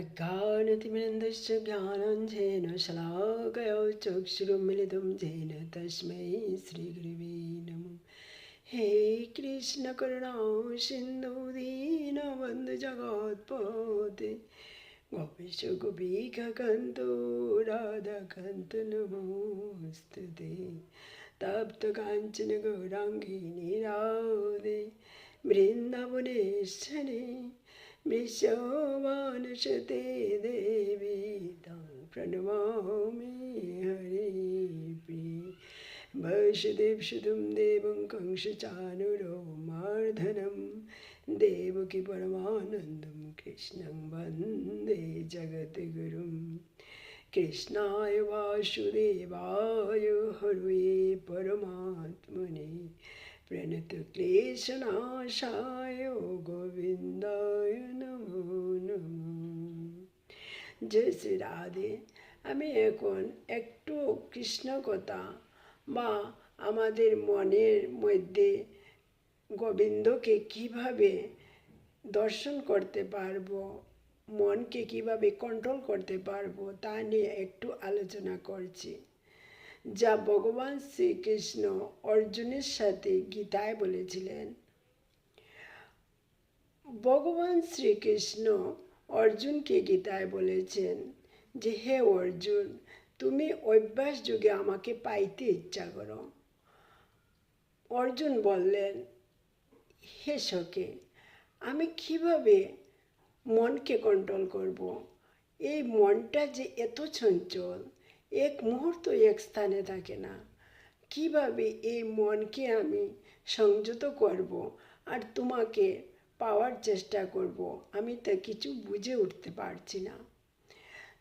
अज्ञानतिमिरन्दश्च ज्ञानञ्जेन शलाकया चक्षुरुमिलितं जेन तस्मै श्रीगुरुवे नमः हे कृष्णकरुणा सिन्धु दीनबन्धु जगत्पते गोपेश गोपीकन्तु राधाकन्तु नमोऽस्तु ते तप्तकाञ्चन गौराङ्गिनी राधे বৃন্দাবনেশ্বরে विश्ववानशते देवी तं प्रणमामि हरिपि भविष्यदेप्सुतं देवं कंसचानुरोमार्धनं देवकी परमानन्दं कृष्णं वंदे जगद्गुरुं। कृष्णाय वासुदेवाय हरे परमात्मने। প্রণত ক্লেশনাশায় গোবিন্দায় নমো নমো জয় শ্রী রাধে আমি এখন একটু কৃষ্ণ কথা বা আমাদের মনের মধ্যে গোবিন্দকে কীভাবে দর্শন করতে পারব, মনকে কীভাবে কন্ট্রোল করতে পারব তা নিয়ে একটু আলোচনা করছি। যা ভগবান শ্রীকৃষ্ণ অর্জুনের সাথে গীতায় বলেছিলেন। ভগবান শ্রীকৃষ্ণ অর্জুনকে গীতায় বলেছেন যে, হে অর্জুন, তুমি অভ্যাস যুগে আমাকে পাইতে ইচ্ছা করো। অর্জুন বললেন, হে সকে আমি কীভাবে মনকে কন্ট্রোল করব? এই মনটা যে এত চঞ্চল এক মুহূর্ত এক স্থানে থাকে না। কীভাবে এই মনকে আমি সংযত করব আর তোমাকে পাওয়ার চেষ্টা করব, আমি তা কিছু বুঝে উঠতে পারছি না।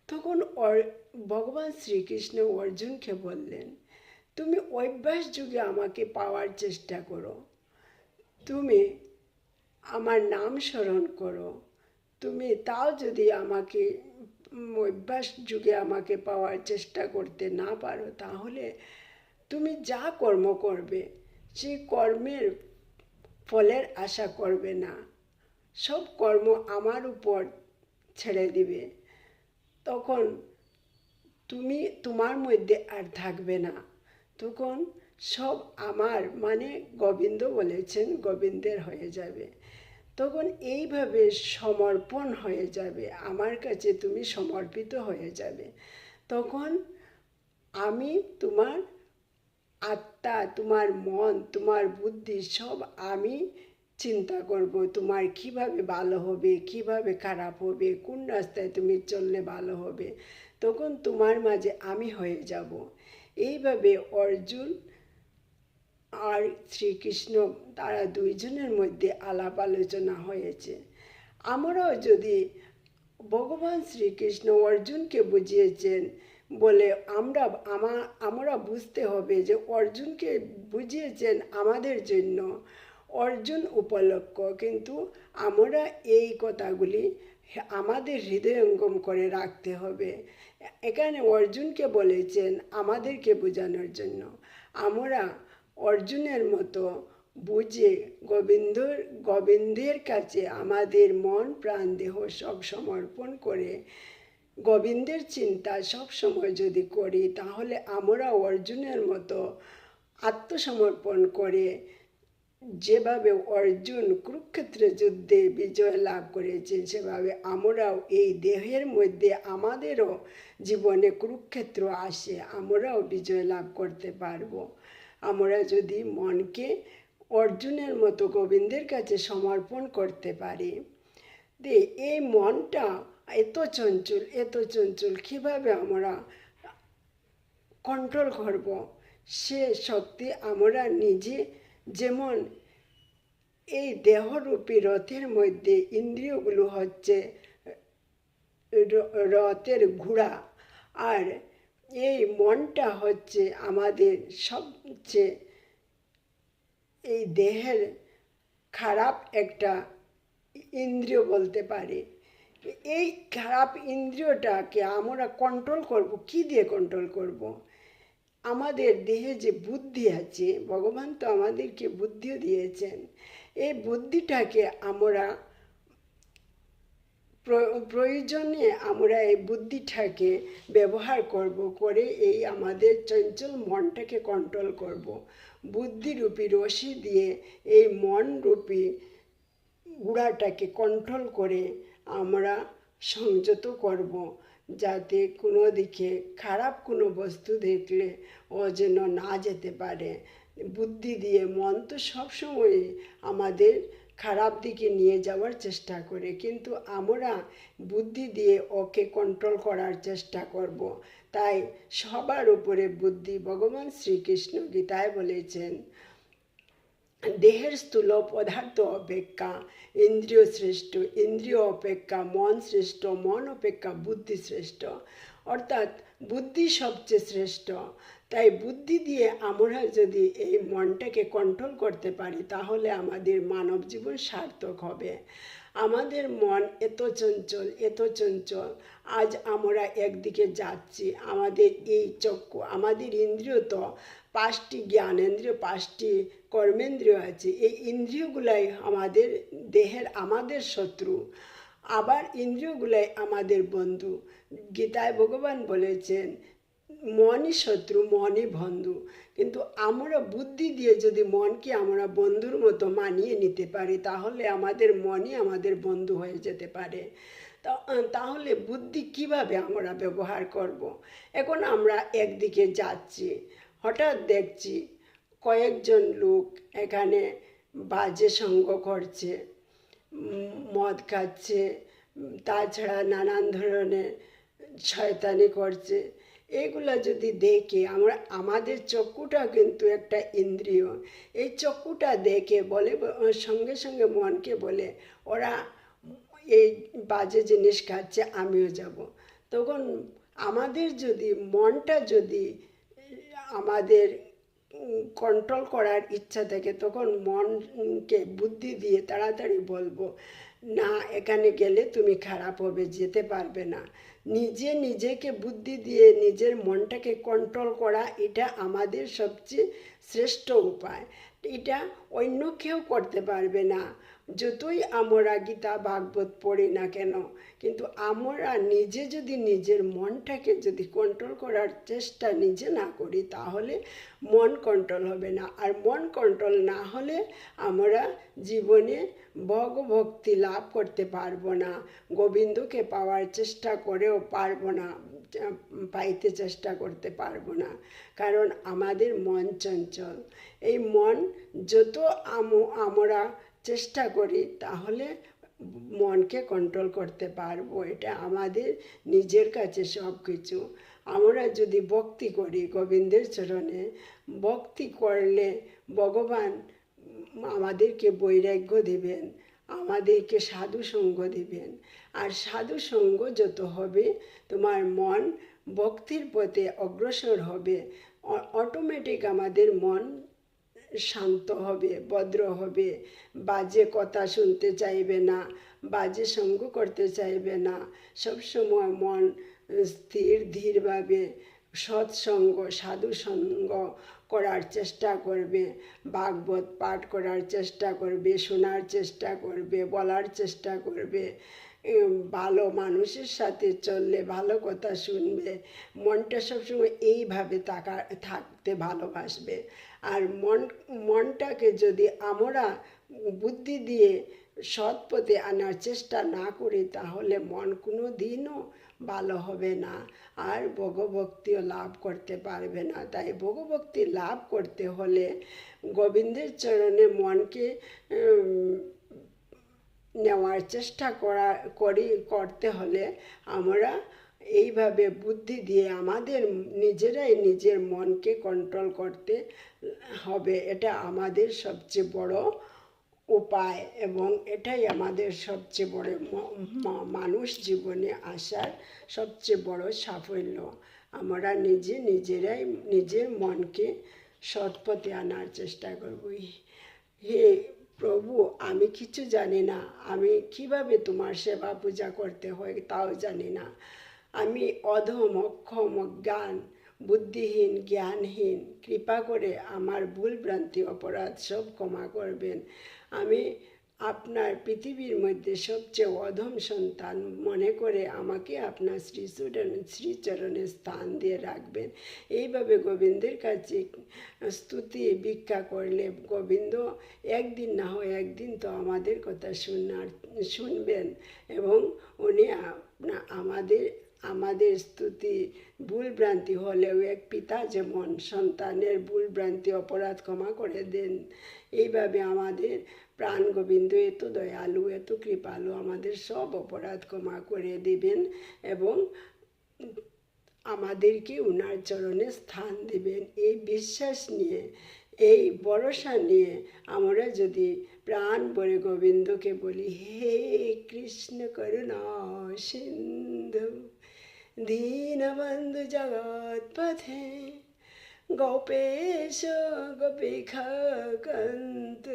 তখন ভগবান শ্রীকৃষ্ণ অর্জুনকে বললেন, তুমি অভ্যাস যুগে আমাকে পাওয়ার চেষ্টা করো। তুমি আমার নাম স্মরণ করো। তুমি তাও যদি আমাকে অভ্যাস যুগে আমাকে পাওয়ার চেষ্টা করতে না পারো, তাহলে তুমি যা কর্ম করবে সেই কর্মের ফলের আশা করবে না। সব কর্ম আমার উপর ছেড়ে দিবে। তখন তুমি তোমার মধ্যে আর থাকবে না। তখন সব আমার মানে গোবিন্দ বলেছেন, গোবিন্দের হয়ে যাবে। তখন এইভাবে সমর্পণ হয়ে যাবে, আমার কাছে তুমি সমর্পিত হয়ে যাবে। তখন আমি তোমার আত্মা, তোমার মন, তোমার বুদ্ধি সব আমি চিন্তা করব, তোমার কীভাবে ভালো হবে, কীভাবে খারাপ হবে, কোন রাস্তায় তুমি চললে ভালো হবে। তখন তোমার মাঝে আমি হয়ে যাব। এইভাবে অর্জুন আর শ্রীকৃষ্ণ তারা দুইজনের মধ্যে আলাপ আলোচনা হয়েছে। আমরাও যদি ভগবান শ্রীকৃষ্ণ অর্জুনকে বুঝিয়েছেন বলে আমরা, আমা, আমরা বুঝতে হবে যে অর্জুনকে বুঝিয়েছেন আমাদের জন্য অর্জুন উপলক্ষ। কিন্তু আমরা এই কথাগুলি আমাদের হৃদয়ঙ্গম করে রাখতে হবে। এখানে অর্জুনকে বলেছেন আমাদেরকে বোঝানোর জন্য। আমরা অর্জুনের মতো বুঝে গোবিন্দর, গোবিন্দের কাছে আমাদের মন, প্রাণ, দেহ সব সমর্পণ করে গোবিন্দের চিন্তা সব সময় যদি করি, তাহলে আমরা অর্জুনের মতো আত্মসমর্পণ করে যেভাবে অর্জুন কুরুক্ষেত্রে যুদ্ধে বিজয় লাভ করেছেন সেভাবে আমরাও এই দেহের মধ্যে আমাদেরও জীবনে কুরুক্ষেত্র আসে, আমরাও বিজয় লাভ করতে পারব। আমরা যদি মনকে অর্জুনের মতো গোবিন্দের কাছে সমর্পণ করতে পারি। দে, এই মনটা এত চঞ্চল এত চঞ্চল, কীভাবে আমরা কন্ট্রোল করব? সে শক্তি আমরা নিজে যেমন এই দেহরূপী রথের মধ্যে ইন্দ্রিয়গুলো হচ্ছে রথের ঘোড়া আর এই মনটা হচ্ছে আমাদের সবচেয়ে এই দেহের খারাপ একটা ইন্দ্রিয় বলতে পারি। এই খারাপ ইন্দ্রিয়টাকে আমরা কন্ট্রোল করব। কি দিয়ে কন্ট্রোল করব। আমাদের দেহে যে বুদ্ধি আছে, ভগবান তো আমাদেরকে বুদ্ধিও দিয়েছেন। এই বুদ্ধিটাকে আমরা প্রয়োজনে আমরা এই বুদ্ধিটাকে ব্যবহার করব, করে এই আমাদের চঞ্চল মনটাকে কন্ট্রোল করব। বুদ্ধিরূপী রশি দিয়ে এই মনরূপী গুড়াটাকে কন্ট্রোল করে আমরা সংযত করব, যাতে কোনো দিকে খারাপ কোনো বস্তু দেখলে ও যেন না যেতে পারে। বুদ্ধি দিয়ে মন তো সবসময় আমাদের খারাপ দিকে নিয়ে যাওয়ার চেষ্টা করে। কিন্তু আমরা বুদ্ধি দিয়ে ওকে কন্ট্রোল করার চেষ্টা করব। তাই সবার উপরে বুদ্ধি ভগবান শ্রীকৃষ্ণ গীতায় বলেছেন, দেহের স্থূল পদার্থ অপেক্ষা ইন্দ্রিয় শ্রেষ্ঠ, ইন্দ্রিয় অপেক্ষা মন শ্রেষ্ঠ, মন অপেক্ষা বুদ্ধি শ্রেষ্ঠ। অর্থাৎ বুদ্ধি সবচেয়ে শ্রেষ্ঠ। তাই বুদ্ধি দিয়ে আমরা যদি এই মনটাকে কন্ট্রোল করতে পারি, তাহলে আমাদের মানব জীবন সার্থক হবে। আমাদের মন এত চঞ্চল এত চঞ্চল। আজ আমরা একদিকে যাচ্ছি, আমাদের এই চক্ষু, আমাদের ইন্দ্রিয় তো পাঁচটি জ্ঞানেন্দ্রিয়, পাঁচটি কর্মেন্দ্রিয় আছে। এই ইন্দ্রিয়গুলাই আমাদের দেহের, আমাদের শত্রু। আবার ইন্দ্রিয়গুলাই আমাদের বন্ধু। গীতায় ভগবান বলেছেন মনই শত্রু, মনই বন্ধু। কিন্তু আমরা বুদ্ধি দিয়ে যদি মনকে আমরা বন্ধুর মতো মানিয়ে নিতে পারি, তাহলে আমাদের মনই আমাদের বন্ধু হয়ে যেতে পারে। তাহলে বুদ্ধি কীভাবে আমরা ব্যবহার করব। এখন আমরা একদিকে যাচ্ছি, হঠাৎ দেখছি কয়েকজন লোক এখানে বাজে সঙ্গ করছে মদ খাচ্ছে তাছাড়া নানান ধরনের শয়তানি করছে। এগুলো যদি দেখে আমরা, আমাদের চক্ষুটা কিন্তু একটা ইন্দ্রিয়। এই চক্ষুটা দেখে বলে, সঙ্গে সঙ্গে মনকে বলে, ওরা এই বাজে জিনিস খাচ্ছে, আমিও যাব। তখন আমাদের যদি, মনটা যদি আমাদের কন্ট্রোল করার ইচ্ছা থাকে, তখন মনকে বুদ্ধি দিয়ে তাড়াতাড়ি বলব, না, এখানে গেলে তুমি খারাপ হবে, যেতে পারবে না। নিজে নিজেকে বুদ্ধি দিয়ে নিজের মনটাকে কন্ট্রোল করা এটা আমাদের সবচেয়ে শ্রেষ্ঠ উপায়। এটা অন্য কেউ করতে পারবে না। যতই আমরা গীতা, ভাগবত পড়ি না কেন, কিন্তু আমরা নিজে যদি নিজের মনটাকে যদি কন্ট্রোল করার চেষ্টা নিজে না করি, তাহলে মন কন্ট্রোল হবে না। আর মন কন্ট্রোল না হলে আমরা জীবনে ভগভক্তি লাভ করতে পারব না। গোবিন্দকে পাওয়ার চেষ্টা করেও পারব না, পাইতে চেষ্টা করতে পারব না। কারণ আমাদের মন চঞ্চল। এই মন যত আমরা চেষ্টা করি তাহলে মনকে কন্ট্রোল করতে পারব, এটা আমাদের নিজের কাছে সব কিছু আমরা যদি ভক্তি করি গোবিন্দের চরণে, ভক্তি করলে ভগবান আমাদেরকে বৈরাগ্য দেবেন, আমাদেরকে সাধু সঙ্গ দেবেন। আর সাধু সঙ্গ যত হবে, তোমার মন ভক্তির পথে অগ্রসর হবে। অটোমেটিক আমাদের মন শান্ত হবে, ভদ্র হবে, বাজে কথা শুনতে চাইবে না, বাজে সঙ্গ করতে চাইবে না। সবসময় মন স্থির, ধীরভাবে সৎসঙ্গ সাধু সঙ্গ করার চেষ্টা করবে, ভাগবত পাঠ করার চেষ্টা করবে, শোনার চেষ্টা করবে, বলার চেষ্টা করবে। ভালো মানুষের সাথে চললে ভালো কথা শুনবে, মনটা সবসময় এইভাবে তাকা থাকতে ভালোবাসবে। আর মন, মনটাকে যদি আমরা বুদ্ধি দিয়ে সৎ পথে আনার চেষ্টা না করি, তাহলে মন কোনো দিনও ভালো হবে না। আর ভগভক্তিও লাভ করতে পারবে না। তাই ভগভক্তি লাভ করতে হলে গোবিন্দের চরণে মনকে নেওয়ার চেষ্টা করা, করি, করতে হলে আমরা এইভাবে বুদ্ধি দিয়ে আমাদের নিজেরাই নিজের মনকে কন্ট্রোল করতে হবে। এটা আমাদের সবচেয়ে বড় উপায় এবং এটাই আমাদের সবচেয়ে বড় মানুষ জীবনে আসার সবচেয়ে বড় সাফল্য। আমরা নিজে নিজেরাই নিজের মনকে সৎপথে আনার চেষ্টা করব। হে প্রভু, আমি কিছু জানি না। আমি কীভাবে তোমার সেবা পূজা করতে হয় তাও জানি না। আমি অধম, অক্ষম, জ্ঞান, বুদ্ধিহীন, জ্ঞানহীন। কৃপা করে আমার ভুল ভ্রান্তি, অপরাধ সব ক্ষমা করবেন। আমি আপনার পৃথিবীর মধ্যে সবচেয়ে অধম সন্তান মনে করে আমাকে আপনার শ্রীচরণ শ্রীচরণে স্থান দিয়ে রাখবেন। এইভাবে গোবিন্দের কাছে স্তুতি ভিক্ষা করলে গোবিন্দ, একদিন না হয় একদিন তো আমাদের কথা শুনার, শুনবেন এবং উনি আমাদের আমাদের স্তুতি ভুলভ্রান্তি হলেও এক পিতা যেমন সন্তানের ভুলভ্রান্তি, অপরাধ ক্ষমা করে দেন, এইভাবে আমাদের প্রাণ গোবিন্দ এত দয়ালু, এত কৃপালু, আমাদের সব অপরাধ ক্ষমা করে দিবেন এবং আমাদেরকে উনার চরণে স্থান দিবেন। এই বিশ্বাস নিয়ে, এই ভরসা নিয়ে আমরা যদি প্রাণ ভরে গোবিন্দকে বলি, হে কৃষ্ণ করুণা সিন্ধু। দীনবন্ধু পথে গোপেশ গোপিকান্ত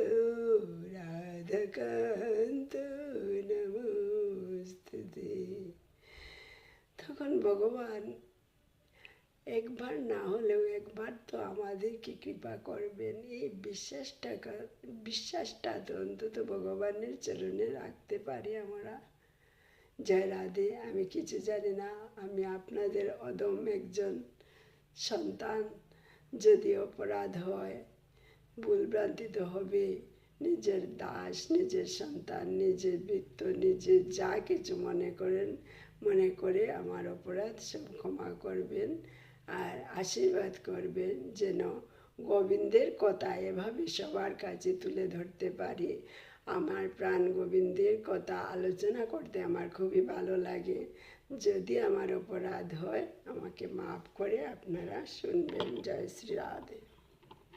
রাধকান্ত নমস্তুতে তখন ভগবান একবার না হলেও একবার তো আমাদের আমাদেরকে কৃপা করবেন। এই বিশ্বাসটা কা- বিশ্বাসটা তো অন্তত ভগবানের চরণে রাখতে পারি আমরা। জয় রাধে আমি কিছু জানি না, আমি আপনাদের অদম একজন সন্তান, যদি অপরাধ হয় ভুলভ্রান্তি তো হবে, নিজের দাস, নিজের সন্তান, নিজের বৃত্ত, নিজের যা কিছু মনে করেন, মনে করে আমার অপরাধ সব ক্ষমা করবেন আর আশীর্বাদ করবেন যেন গোবিন্দের কথা এভাবে সবার কাছে তুলে ধরতে পারি। আমার প্রাণ গোবিন্দের কথা আলোচনা করতে আমার খুবই ভালো লাগে। যদি আমার অপরাধ হয়, আমাকে মাফ করে আপনারা শুনবেন। জয় শ্রী রাধে।